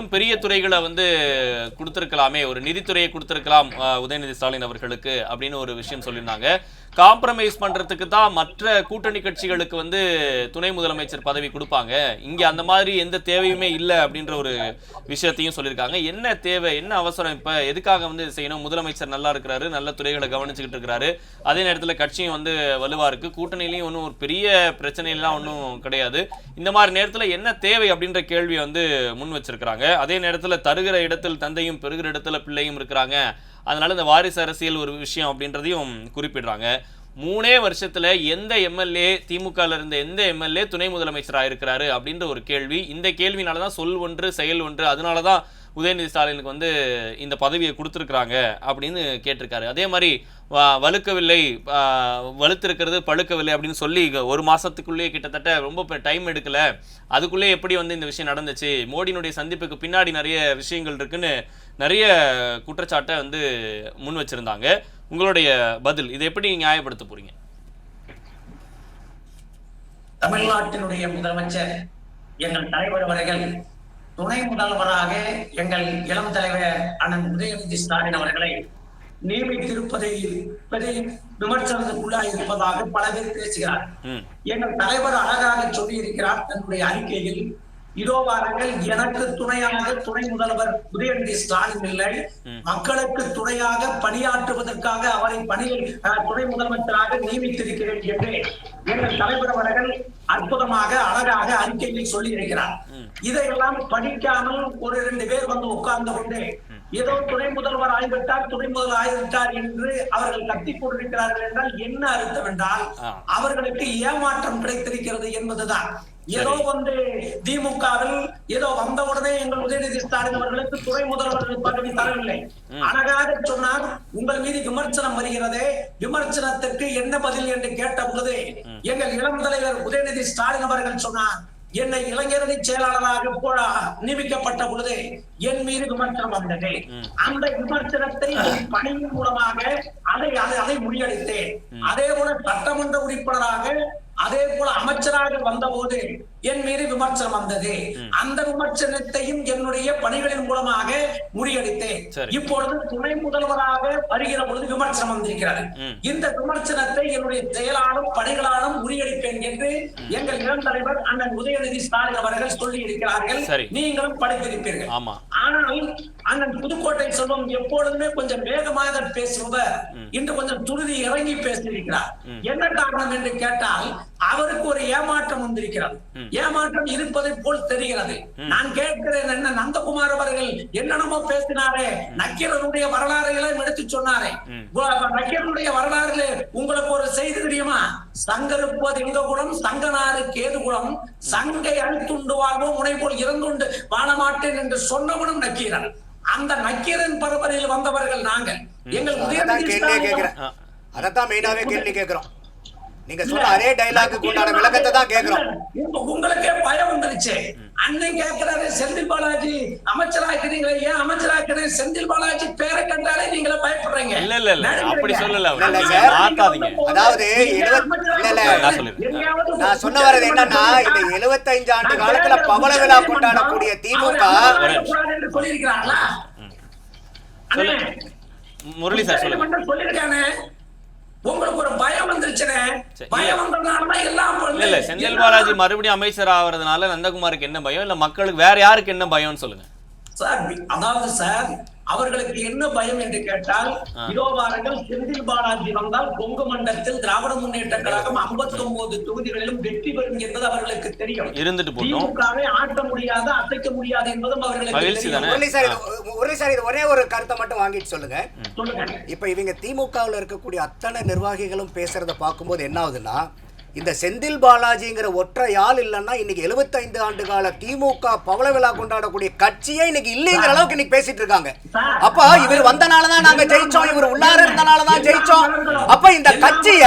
இன்னும் பெரிய துறைகளை வந்து கொடுத்திருக்கலாமே ஒரு நிதித்துறையை கொடுத்திருக்கலாம் உதயநிதி ஸ்டாலின் அவர்களுக்கு அப்படின்னு ஒரு விஷயம் சொல்லியிருந்தாங்க. காம்ப்ரமைஸ் பண்ணுறதுக்கு தான் மற்ற கூட்டணி கட்சிகளுக்கு வந்து துணை முதலமைச்சர் பதவி கொடுப்பாங்க. இங்கே அந்த மாதிரி எந்த தேவையுமே இல்லை அப்படின்ற ஒரு விஷயத்தையும் சொல்லியிருக்காங்க. என்ன தேவை என்ன அவசரம்? இப்போ எதுக்காக வந்து செய்யணும்? முதலமைச்சர் நல்லா இருக்கிறாரு நல்ல துறைகளை கவனிச்சுக்கிட்டு இருக்கிறாரு. அதே நேரத்தில் கட்சியும் வந்து வலுவாக இருக்குது கூட்டணியிலையும் ஒன்றும் ஒரு பெரிய பிரச்சனைலாம் ஒன்றும் கிடையாது. இந்த மாதிரி நேரத்தில் என்ன தேவை அப்படின்ற கேள்வியை வந்து முன் வச்சிருக்கிறாங்க. அதே நேரத்தில் தருகிற இடத்தில் தந்தையும் பெறுகிற இடத்துல பிள்ளையும் இருக்கிறாங்க. அதனால் இந்த வாரிசு அரசியல் ஒரு விஷயம் அப்படின்றதையும் குறிப்பிடுறாங்க. மூணே வருஷத்தில் எந்த எம்எல்ஏ திமுகவில் இருந்த எந்த எம்எல்ஏ துணை முதலமைச்சராக இருக்கிறாரு அப்படின்ற ஒரு கேள்வி. இந்த கேள்வினால தான் சொல் ஒன்று செயல் ஒன்று அதனால தான் உதயநிதி ஸ்டாலினுக்கு வந்து இந்த பதவியை கொடுத்துருக்குறாங்க அப்படின்னு கேட்டிருக்காரு. அதே மாதிரி வ- வலுக்கவில்லை வலுத்திருக்கிறது பழுக்கவில்லை அப்படின்னு சொல்லி ஒரு மாதத்துக்குள்ளேயே கிட்டத்தட்ட ரொம்ப டைம் எடுக்கலை. அதுக்குள்ளே எப்படி வந்து இந்த விஷயம் நடந்துச்சு? மோடியினுடைய சந்திப்புக்கு பின்னாடி நிறைய விஷயங்கள் இருக்குன்னு நிறைய குற்றச்சாட்டை வந்து முன் வச்சிருந்தாங்க. உங்களுடைய பதில் இதை எப்படி நியாயப்படுத்த போறீங்க? தமிழ்நாட்டினுடைய முதலமைச்சர் எங்கள் தலைவர் அவர்கள் துணை முதல்வராக எங்கள் இளம் தலைவர் அண்ணன் உதயநிதி ஸ்டாலின் அவர்களை நியமித்திருப்பதை விமர்சனத்துக்குள்ளாக இருப்பதாக பல பேர் பேசுகிறார் எங்கள் தலைவர் அழகாக சொல்லியிருக்கிறார் தன்னுடைய அறிக்கையில் இதோ வாருங்கள் எனக்கு துணையாக துணை முதல்வர் உதயநிதி ஸ்டாலின் இல்லை. மக்களுக்கு துணையாக பணியாற்றுவதற்காக அவரை பணியில் துணை முதலமைச்சராக நியமித்திருக்கிறேன் என்று எங்கள் தலைவர் அவர்கள் அற்புதமாக அழகாக அறிக்கையில் சொல்லி இருக்கிறார். இதையெல்லாம் படிக்காமல் ஒரு இரண்டு பேர் வந்து உட்கார்ந்து கொண்டு ஏதோ துணை முதல்வர் ஆகிவிட்டார் துணை முதல்வர் ஆகிவிட்டார் என்று அவர்கள் கத்திக் கொண்டிருக்கிறார்கள் என்றால் என்ன அர்த்தம் என்றால். அவர்களுக்கு ஏமாற்றம் கிடைத்திருக்கிறது என்பதுதான். ஏதோ வந்து திமுகவில் ஏதோ வந்த உடனே எங்கள் உதயநிதி ஸ்டாலின் அவர்களுக்கு துணை முதல்வர் பதவி தரவில்லை. அழகாக சொன்னார் உங்கள் மீது விமர்சனம் வருகிறது விமர்சனத்திற்கு என்ன பதில் என்று கேட்ட பொழுது எங்கள் இளம் தலைவர் உதயநிதி ஸ்டாலின் அவர்கள் சொன்னார் என்னை இளைஞரணி செயலாளராக போ- நியமிக்கப்பட்ட பொழுது என் மீது விமர்சனம் வந்தது. அந்த விமர்சனத்தை பணியின் மூலமாக அதை அதை அதை முறியடித்தேன். அதே போல சட்டமன்ற உறுப்பினராக அதே போல அமைச்சராக வந்தபோது என் மீது விமர்சனம் வந்தது. அந்த விமர்சனத்தையும் என்னுடைய பணிகளின் மூலமாக முறியடித்தேன். இப்பொழுது துணை முதல்வராக வருகிற பொழுது விமர்சனம் வந்திருக்கிறது. இந்த விமர்சனத்தை என்னுடைய செயலாலும் பணிகளாலும் முறியடிப்பேன் என்று எங்கள் இளம் தலைவர் அண்ணன் உதயநிதி ஸ்டாலின் அவர்கள் சொல்லி இருக்கிறார்கள். நீங்களும் படித்திருப்பீர்கள். ஆனால் அண்ணன் புதுக்கோட்டை செல்வம் எப்பொழுதுமே கொஞ்சம் வேகமாக பேசுபவர். இன்று கொஞ்சம் துருதி இறங்கி பேசியிருக்கிறார். என்ன காரணம் என்று கேட்டால் அவருக்கு ஒரு ஏமாற்றம் வந்திருக்கிறது. ஏமாற்றம் இருப்பதை போல் தெரிகிறது. நான் கேட்கிறேன் என்ன நந்தகுமார் அவர்கள் என்னென்னமோ பேசினாரே நக்கீரனுடைய வரலாறுகளை எடுத்து சொன்னாரே. நக்கீரனுடைய வரலாறுல உங்களுக்கு ஒரு செய்தி தெரியுமா? சங்கருப்பது எங்க குலம் சங்கனாரு கேது குலம் சங்கை அழித்துண்டு வாழ்வோம் உனை போல் இறந்துண்டு வாழமாட்டேன் என்று சொன்னவனும் நக்கீரன். அந்த நக்கீரன் பரம்பரையில் வந்தவர்கள் நாங்கள். எங்கள் உதயநிதி அதைத்தான் மெயினாவே கேள்வி கேட்கிறோம். நீங்க சொன்ன அதே டைலாக்கு உண்டான விளக்கத்தை தான் கேட்கிறோம் உங்க- உங்களுக்கே பயம் வந்துருச்சு. அண்ணன் கேட்கிறாரு செந்தில் பாலாஜி அமைச்சராக்கிறீங்களே ஏன் அமைச்சராக்கிறேன் செந்தில் பாலாஜி பேரை கண்டாலே நீங்களே பயப்படுறீங்க. இல்ல, இல்ல, இல்ல. அப்படி சொல்லல. மாத்தாதீங்க. அதாவது. நான் சொன்ன வரது என்னன்னா இந்த 75 ஆண்டு காலத்துல பவள விழா கொண்டாடக்கூடிய திமுக அவர் அமைச்சராக என்று சொல்லியிருக்கிறாங்களா? சொல்லு. அண்ணே, முரளி சார் சொல்லுங்க. உத்தரவு சொல்லியிருக்கானே? உங்களுக்கு ஒரு பயம் வந்துருச்சுனே. சரி. பயம் வந்ததுனாலதான் எல்லாம் இல்ல இல்ல செந்தில் பாலாஜி மறுபடியும் அமைச்சர் ஆவறதுனால நந்தகுமாருக்கு என்ன பயம்? இல்ல மக்களுக்கு வேற யாருக்கு என்ன பயம்னு சொல்லுங்க. சார் அதாவது சார் அவர்களுக்கு என்ன பயம் என்று கேட்டால் இதோ வாருங்கள் செந்தில் பாலாஜி வந்தால் கொங்கு மண்டலத்தில் திராவிட முன்னேற்ற கழகம் 59 தொகுதிகளிலும் வெற்றி பெறும் என்பது அவர்களுக்கு தெரியும். இருந்துட்டு திமுகவை ஆட்ட முடியாது அசைக்க முடியாது என்பதும் அவர்களுக்கு ஒரே ஒரு கருத்தை மட்டும் வாங்கிட்டு சொல்லுங்க. சொல்லுங்க. இப்ப இவங்க திமுகவில் இருக்கக்கூடிய அத்தனை நிர்வாகிகளும் பேசுறத பார்க்கும்போது என்ன ஆகுதுன்னா இந்த செந்தில் பாலாஜிங்கிற ஒற்றை ஆள் இல்லைன்னா இன்னைக்கு 75 ஆண்டு கால திமுக பவள விழா கொண்டாடக்கூடிய கட்சியே இன்னைக்கு இல்லைங்கிற அளவுக்கு இன்னைக்கு பேசிட்டு இருக்காங்க. அப்ப இவர் வந்தனாலதான் நாங்க ஜெயிச்சோம் இவர் உள்ளார இருந்தனாலதான் ஜெயிச்சோம். அப்ப இந்த கட்சிய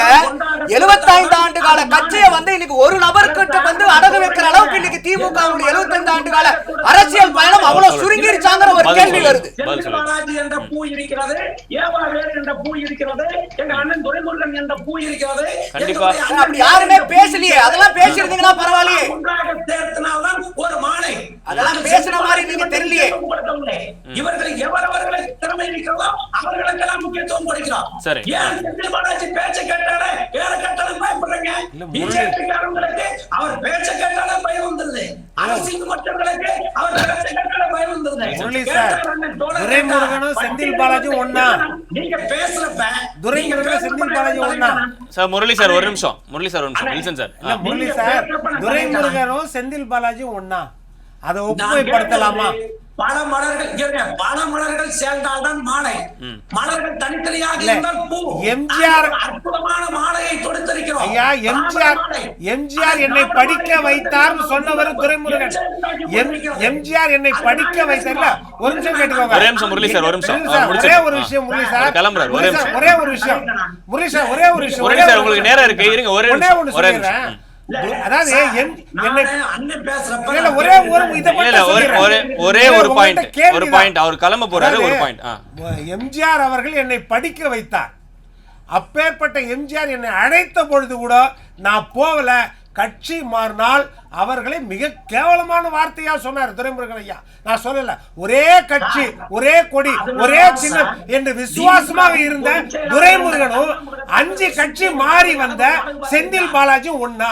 75 ஆண்டு கால கட்சியை வந்து இன்னைக்கு ஒரு நபர்கிட்ட வந்து அடகு வைக்கிற அளவுக்கு இன்னைக்கு திமுக 75 ஆண்டு கால அரசியல் பயணம் அவ்வளவு சுருங்கிருச்சாங்கிற ஒரு கேள்வி. வருது. பாலாஜி என்ற பூ இருக்கிறது ஏவா வேறு என்ற பூ இருக்கிறது எங்க அண்ணன் துரைமுருகன் என்ற பூ இருக்கிறது கண்டிப்பா. அப்படி யாருமே பேசலையே. அதெல்லாம் பேசியிருந்தீங்கன்னா பரவாயில்லையே. ஒன்றாக சேர்த்தனால்தான் ஒரு மாலை. அதெல்லாம் பேசுன மாதிரி நீங்க தெரியலையே. இவர்கள் எவரவர்களுக்கு திறமை இருக்கிறதோ அவர்களுக்கெல்லாம் முக்கியத்துவம் கொடுக்கிறோம். சரி. ஏன் செந்தில் பாலாஜி பேச்ச கேட்டாலே வேற கேட்டாலும் பயப்படுறீங்க? பிஜேபிக்காரங்களுக்கு அவர் பேச்ச கேட்டாலே பயம் வந்துருது. அரசியல் மற்றவர்களுக்கு அவர் பயம் வந்துருது முரளி சார், துரைமுருகனும் செந்தில் பாலாஜியும் ஒண்ணா? நீங்க பேசுறப்ப துரைமுருகனும் செந்தில் பாலாஜி ஒண்ணா? சார் முரளி சார் ஒரு நிமிஷம் முரளி சார் ஒரு நிமிஷம் வில்சன் சார். முரளி சார் துரைமுருகனும் செந்தில் பாலாஜியும் ஒண்ணா அதை ஒப்புமைப்படுத்தலாமா? பல மலர்கள் பல மலர்கள் சேர்ந்தால்தான் மாலை. மலர்கள் தனித்தனியாக இல்ல, இருந்தால் பூ. எம்ஜிஆர் அற்புதமான மாலையை தொடுத்திருக்கிறோம். ஐயா எம்ஜிஆர் எம்ஜிஆர் என்னை படிக்க வைத்தார்னு சொன்னவர் துரைமுருகன். எம் எம்ஜிஆர் என்னை படிக்க வைத்தார்ல? ஒரு நிமிஷம் கேட்டுக்கோங்க. ஒரே நிமிஷம் முரளி சார், ஒரு நிமிஷம். ஒரே. ஒரு விஷயம் முரளி சார். கிளம்புறாரு, ஒரே. ஒரே ஒரு விஷயம். முரளி சார் ஒரே ஒரு விஷயம். முரளி ஒரே சார் உங்களுக்கு. நேரம் இருக்கு. இருங்க ஒரே ஒரே நிமிஷம். அதாவது ஒரே ஒரு இதை ஒரே. ஒரே ஒரே இல்ல, ஒரு உங்கள்ட்ட பாயிண்ட் ஒரு கேள்விதான். பாயிண்ட் அவர் கிளம்ப போறாரு ஒரு அதாவது, பாயிண்ட் ஆ எம்ஜிஆர் அவர்கள் என்னை படிக்க வைத்தார். அப்பேற்பட்ட எம்ஜிஆர் என்னை அழைத்த பொழுது கூட நான் போகல. கட்சி மாறினால் அவர்களை மிக கேவலமான வார்த்தையா சொன்னார் துரைமுருகன் ஐயா. நான் சொல்லல. ஒரே கட்சி ஒரே கொடி ஒரே சின்னம் என்று விசுவாசமாக இருந்த துரைமுருகனும் அஞ்சு கட்சி மாறி வந்த செந்தில் பாலாஜி ஒன்னா